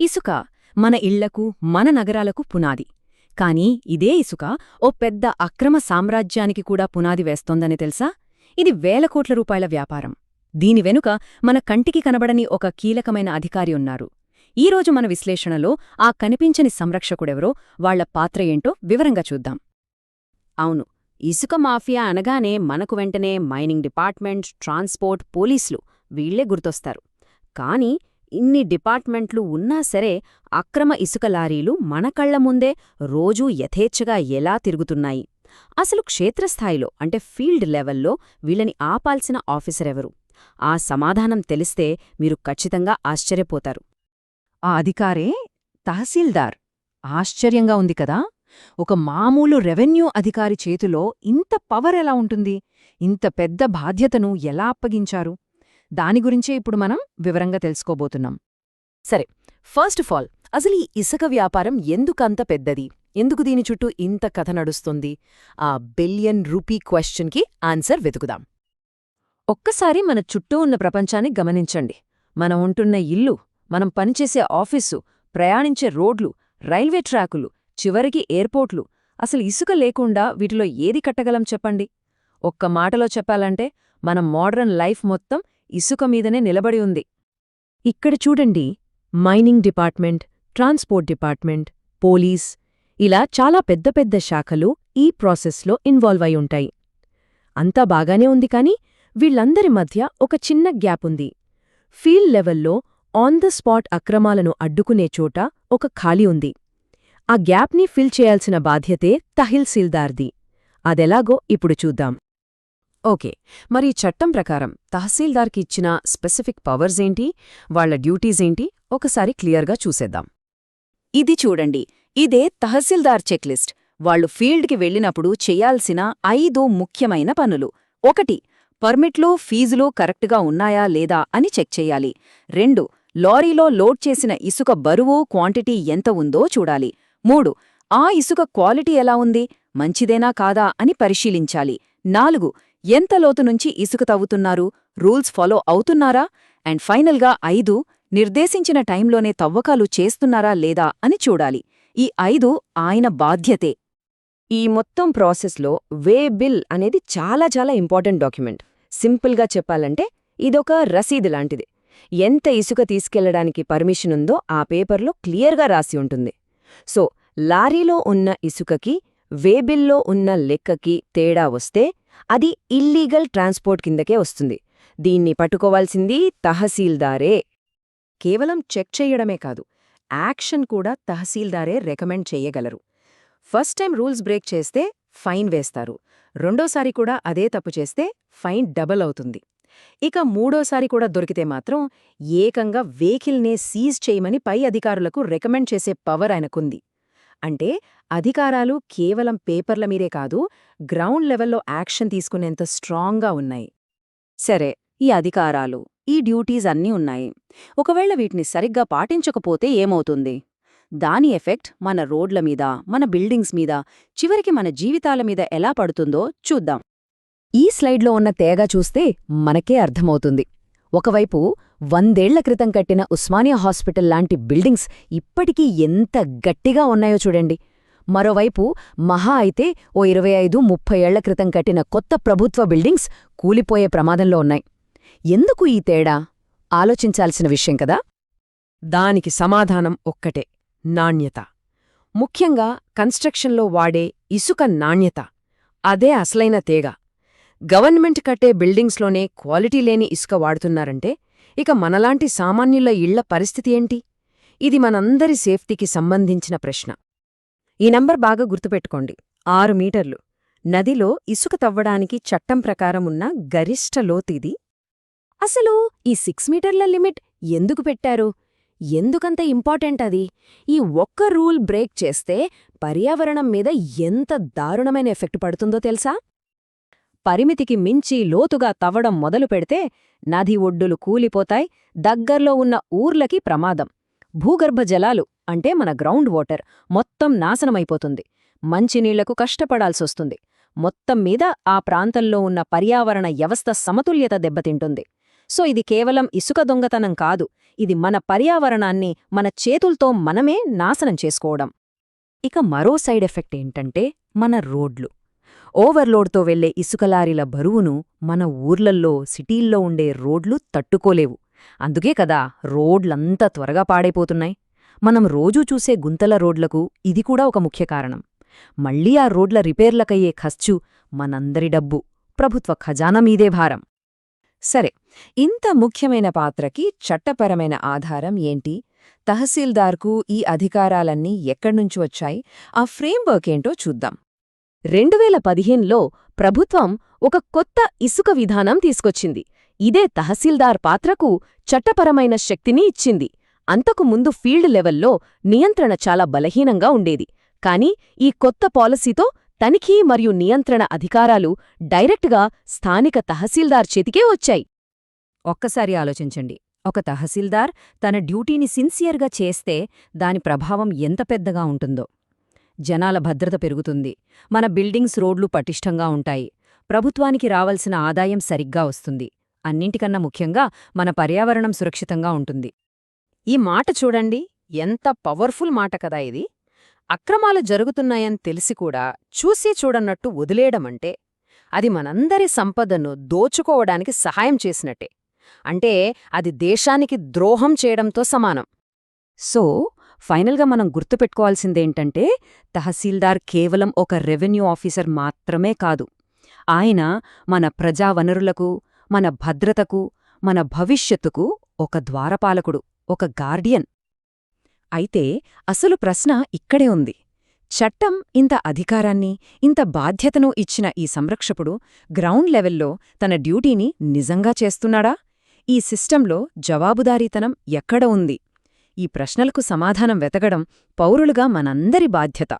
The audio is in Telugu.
ఇసుక మన ఇళ్ళకు మన నగరాలకు పునాది. కాని ఇదే ఇసుక ఓ పెద్ద అక్రమ సామ్రాజ్యానికి కూడా పునాది వేస్తోందని తెలుసా? ఇది వేల కోట్ల రూపాయల వ్యాపారం. దీని వెనుక మన కంటికి కనబడని ఒక కీలకమైన అధికారి ఉన్నారు. ఈరోజు మన విశ్లేషణలో ఆ కనిపించని సంరక్షకుడెవరో వాళ్ళ పాత్ర ఏంటో వివరంగా చూద్దాం. అవును ఇసుక మాఫియా అనగానే మనకు వెంటనే మైనింగ్ డిపార్ట్మెంట్ ట్రాన్స్పోర్ట్ పోలీసులు వీళ్ళే గుర్తొస్తారు. కానీ ఇన్ని డిపార్ట్మెంట్లు ఉన్నా సరే అక్రమ ఇసుక లారీలు మన కళ్ళ ముందే రోజూ యథేచ్ఛగా ఎలా తిరుగుతున్నాయి? అసలు క్షేత్రస్థాయిలో అంటే ఫీల్డ్ లెవెల్లో వీళ్ళని ఆపాల్సిన ఆఫీసరెవరు ఆ సమాధానం తెలిస్తే మీరు ఖచ్చితంగా ఆశ్చర్యపోతారు. ఆ అధికారే తహసీల్దార్. ఆశ్చర్యంగా ఉంది కదా! ఒక మామూలు రెవెన్యూ అధికారి చేతిలో ఇంత పవర్ ఎలా ఉంటుంది? ఇంత పెద్ద బాధ్యతను ఎలా అప్పగించారు? దాని గురించే ఇప్పుడు మనం వివరంగా తెలుసుకోబోతున్నాం. సరే ఫస్ట్ ఆఫ్ ఆల్ అసలు ఈ ఇసుక వ్యాపారం ఎందుకంత పెద్దది? ఎందుకు దీని చుట్టూ ఇంత కథ నడుస్తుంది? ఆ బిలియన్ రూపీ క్వశ్చన్కి ఆన్సర్ వెతుకుదాం. ఒక్కసారి మన చుట్టూ ఉన్న ప్రపంచాన్ని గమనించండి. మనం ఉంటున్న ఇల్లు మనం పనిచేసే ఆఫీసు ప్రయాణించే రోడ్లు రైల్వే ట్రాకులు చివరికి ఎయిర్పోర్ట్లు అసలు ఇసుక లేకుండా వీటిలో ఏది కట్టగలం చెప్పండి? ఒక్క మాటలో చెప్పాలంటే మన మోడర్న్ లైఫ్ మొత్తం ఇసుక మీదనే నిలబడి ఉంది. ఇక్కడ చూడండి mining department transport department police ఇలా చాలా పెద్ద పెద్ద శాఖలు ఈ ప్రాసెస్లో ఇన్వాల్వ్ అయి ఉంటాయి. అంతా బాగానే ఉంది కాని వీళ్ళందరి మధ్య ఒక చిన్న గ్యాప్ ఉంది. ఫీల్డ్ లెవెల్లో ఆన్ ద స్పాట్ అక్రమాలను అడ్డుకునే చోట ఒక ఖాళీ ఉంది. ఆ గ్యాప్ని ఫిల్ చేయాల్సిన బాధ్యతే తహిల్సీల్దార్ది అదెలాగో ఇప్పుడు చూద్దాం. ఓకే. మరి చట్టం ప్రకారం తహసీల్దార్కి ఇచ్చిన స్పెసిఫిక్ పవర్స్ ఏంటి? వాళ్ళ డ్యూటీస్ ఏంటి? ఒకసారి క్లియర్గా చూసేద్దాం. ఇది చూడండి. ఇదే తహసీల్దార్ చెక్లిస్ట్. వాళ్ళు ఫీల్డ్కి వెళ్ళినప్పుడు చేయాల్సిన ఐదు ముఖ్యమైన పనులు. ఒకటి పర్మిట్లు ఫీజులు కరెక్ట్గా ఉన్నాయా లేదా అని చెక్ చెయ్యాలి రెండు లారీలో లోడ్ చేసిన ఇసుక బరువు క్వాంటిటీ ఎంత ఉందో చూడాలి. మూడు ఆ ఇసుక క్వాలిటీ ఎలా ఉంది? మంచిదేనా కాదా అని పరిశీలించాలి. నాలుగు ఎంత లోతు నుంచి ఇసుక తవ్వుతున్నారు? రూల్స్ ఫాలో అవుతున్నారా? అండ్ ఫైనల్గా ఐదు నిర్దేశించిన టైంలోనే తవ్వకాలు చేస్తున్నారా లేదా అని చూడాలి. ఈ ఐదు ఆయన బాధ్యతే. ఈ మొత్తం ప్రాసెస్లో వే బిల్ అనేది చాలా చాలా ఇంపార్టెంట్ డాక్యుమెంట్. సింపుల్గా చెప్పాలంటే ఇదొక రసీదు లాంటిది. ఎంత ఇసుక తీసుకెళ్ళడానికి పర్మిషన్ ఉందో ఆ పేపర్లో క్లియర్గా రాసి ఉంటుంది. సో లారీలో ఉన్న ఇసుకకి వేబిల్లో ఉన్న లెక్కకి తేడా వస్తే అది ఇల్లీగల్ ట్రాన్స్పోర్ట్ కిందకే వస్తుంది. దీన్ని పట్టుకోవాల్సింది తహసీల్దారే. కేవలం చెక్ చెయ్యడమే కాదు యాక్షన్ కూడా తహసీల్దారే రికమెండ్ చెయ్యగలరు ఫస్ట్ టైం రూల్స్ బ్రేక్ చేస్తే ఫైన్ వేస్తారు. రెండోసారి కూడా అదే తప్పు చేస్తే ఫైన్ డబల్ అవుతుంది. ఇక మూడోసారి కూడా దొరికితే మాత్రం ఏకంగా వెహికల్నే సీజ్ చేయమని పై అధికారులకు రికమెండ్ చేసే పవర్ ఆయనకుంది. అంటే అధికారాలు కేవలం పేపర్ల మీదే కాదు గ్రౌండ్ లెవెల్లో యాక్షన్ తీసుకునేంత స్ట్రాంగ్గా ఉన్నాయి. సరే ఈ అధికారాలు ఈ డ్యూటీస్ అన్నీ ఉన్నాయి. ఒకవేళ వీటిని సరిగ్గా పాటించకపోతే ఏమవుతుంది? దాని ఎఫెక్ట్ మన రోడ్ల మీద మన బిల్డింగ్స్ మీద చివరికి మన జీవితాల మీద ఎలా పడుతుందో చూద్దాం. ఈ స్లైడ్లో ఉన్న తేగ చూస్తే మనకే అర్థమవుతుంది. ఒకవైపు వందేళ్ళ క్రితం కట్టిన ఉస్మానియా హాస్పిటల్ లాంటి బిల్డింగ్స్ ఇప్పటికీ ఎంత గట్టిగా ఉన్నాయో చూడండి. మరోవైపు మహా అయితే ఓ ఇరవై ఐదు ముప్పై ఏళ్ళ క్రితం కట్టిన కొత్త ప్రభుత్వ బిల్డింగ్స్ కూలిపోయే ప్రమాదంలో ఉన్నాయి. ఎందుకు ఈ తేడా? ఆలోచించాల్సిన విషయం కదా? దానికి సమాధానం ఒక్కటే నాణ్యత. ముఖ్యంగా కన్స్ట్రక్షన్లో వాడే ఇసుక నాణ్యత అదే అసలైన తేగ. గవర్నమెంట్ కట్టే బిల్డింగ్స్లోనే క్వాలిటీ లేని ఇసుక వాడుతున్నారంటే ఇక మనలాంటి సామాన్యుల ఇళ్ళ పరిస్థితి ఏంటి? ఇది మనందరి సేఫ్టీకి సంబంధించిన ప్రశ్న. ఈ నంబర్ బాగా గుర్తుపెట్టుకోండి. ఆరు మీటర్లు. నదిలో ఇసుక తవ్వడానికి చట్టం ప్రకారం ఉన్న గరిష్ట లోతిది అసలు ఈ సిక్స్ మీటర్ల లిమిట్ ఎందుకు పెట్టారు? ఎందుకంత ఇంపార్టెంట్ అది? ఈ ఒక్క రూల్ బ్రేక్ చేస్తే పర్యావరణం మీద ఎంత దారుణమైన ఎఫెక్ట్ పడుతుందో తెలుసా? పరిమితికి మించి లోతుగా తవ్వడం మొదలు పెడితే నది ఒడ్డులు కూలిపోతాయి దగ్గర్లో ఉన్న ఊర్లకి ప్రమాదం. భూగర్భ జలాలు అంటే మన గ్రౌండ్ వాటర్ మొత్తం నాశనమైపోతుంది. మంచినీళ్ళకు కష్టపడాల్సొస్తుంది మొత్తం మీద ఆ ప్రాంతంలో ఉన్న పర్యావరణ వ్యవస్థ సమతుల్యత దెబ్బతింటుంది. సో ఇది కేవలం ఇసుక దొంగతనం కాదు. ఇది మన పర్యావరణాన్ని మన చేతుల్తో మనమే నాశనం చేసుకోవడం. ఇక మరో సైడ్ ఎఫెక్ట్ ఏంటంటే మన రోడ్లు. ఓవర్లోడ్తో వెళ్ళే ఇసుక లారీల బరువును మన ఊర్లల్లో సిటీల్లో ఉండే రోడ్లు తట్టుకోలేవు. అందుకే కదా రోడ్లంతా త్వరగా పాడైపోతున్నాయి. మనం రోజూ చూసే గుంతల రోడ్లకు ఇది కూడా ఒక ముఖ్య కారణం. మళ్ళీ ఆ రోడ్ల రిపేర్లకయ్యే ఖర్చు మనందరి డబ్బు. ప్రభుత్వ ఖజానా మీదే భారం. సరే ఇంత ముఖ్యమైన పాత్రకి చట్టపరమైన ఆధారం ఏంటి? తహసీల్దార్కు ఈ అధికారాలన్నీ ఎక్కడ్నుంచి వచ్చాయి? ఆ ఫ్రేమ్వర్క్ ఏంటో చూద్దాం. రెండువేల పదిహేనులో ప్రభుత్వం ఒక కొత్త ఇసుక విధానం తీసుకొచ్చింది. ఇదే తహసీల్దార్ పాత్రకు చట్టపరమైన శక్తిని ఇచ్చింది. అంతకు ముందు ఫీల్డ్ లెవెల్లో నియంత్రణ చాలా బలహీనంగా ఉండేది. కాని ఈ కొత్త పాలసీతో తనిఖీ మరియు నియంత్రణ అధికారాలు డైరెక్ట్గా స్థానిక తహసీల్దార్ చేతికే వచ్చాయి. ఒక్కసారి ఆలోచించండి. ఒక తహసీల్దార్ తన డ్యూటీని సిన్సియర్గా చేస్తే దాని ప్రభావం ఎంత పెద్దగా ఉంటుందో. జనాల భద్రత పెరుగుతుంది. మన బిల్డింగ్స్ రోడ్లు పటిష్టంగా ఉంటాయి. ప్రభుత్వానికి రావలసిన ఆదాయం సరిగ్గా వస్తుంది. అన్నింటికన్నా ముఖ్యంగా మన పర్యావరణం సురక్షితంగా ఉంటుంది. ఈ మాట చూడండి. ఎంత పవర్ఫుల్ మాట కదా ఇది. అక్రమాలు జరుగుతున్నాయని తెలిసి కూడా చూసి చూడన్నట్టు వదిలేయడమంటే అది మనందరి సంపదను దోచుకోవడానికి సహాయం చేసినట్టే. అంటే అది దేశానికి ద్రోహం చేయడంతో సమానం. సో ఫైనల్గా మనం గుర్తుపెట్టుకోవాల్సిందేంటంటే తహసీల్దార్ కేవలం ఒక రెవెన్యూ ఆఫీసర్ మాత్రమే కాదు. ఆయన మన ప్రజా వనరులకు మన భద్రతకు మన భవిష్యత్తుకు ఒక ద్వారపాలకుడు ఒక గార్డియన్. అయితే అసలు ప్రశ్న ఇక్కడే ఉంది. చట్టం ఇంత అధికారాన్ని ఇంత బాధ్యతను ఇచ్చిన ఈ సంరక్షకుడు గ్రౌండ్ లెవెల్లో తన డ్యూటీని నిజంగా చేస్తున్నాడా? ఈ సిస్టంలో జవాబుదారీతనం ఎక్కడ ఉంది? ఈ ప్రశ్నలకు సమాధానం వెతకడం పౌరులుగా మనందరి బాధ్యత.